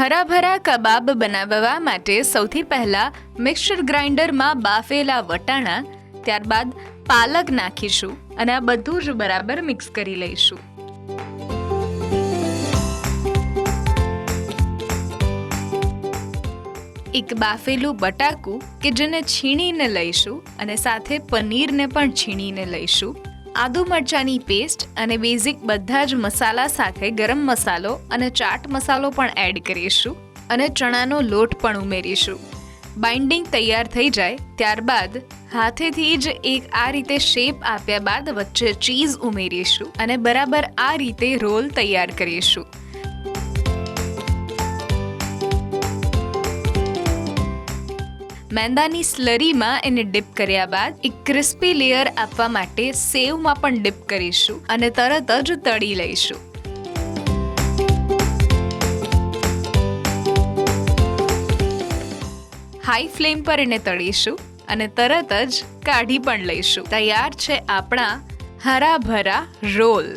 હરાભરા કબાબ બનાવવા માટે સૌથી પહેલાં મિક્સર ગ્રાઇન્ડરમાં બાફેલા વટાણા, ત્યારબાદ પાલક નાખીશું અને આ બધું જ બરાબર મિક્સ કરી લઈશું. એક બાફેલું બટાકું કે જેને છીણીને લઈશું અને સાથે પનીરને પણ છીણીને લઈશું. આદુ મરચાંની પેસ્ટ અને બેઝિક બધા જ મસાલા સાથે ગરમ મસાલો અને ચાટ મસાલો પણ એડ કરીશું અને ચણાનો લોટ પણ ઉમેરીશું. બાઇન્ડિંગ તૈયાર થઈ જાય ત્યારબાદ હાથેથી જ એક આ રીતે શેપ આપ્યા બાદ વચ્ચે ચીઝ ઉમેરીશું અને બરાબર આ રીતે રોલ તૈયાર કરીશું. મેંદાની સ્લરીમાં એને ડીપ કર્યા બાદ એક ક્રિસ્પી લેયર આપવા માટે સેવમાં પણ ડીપ કરીશું અને તરત જ તળી લઈશું. હાઈ ફ્લેમ પર એને તળીશું અને તરત જ કાઢી પણ લઈશું. તૈયાર છે આપણા હરાભરા રોલ.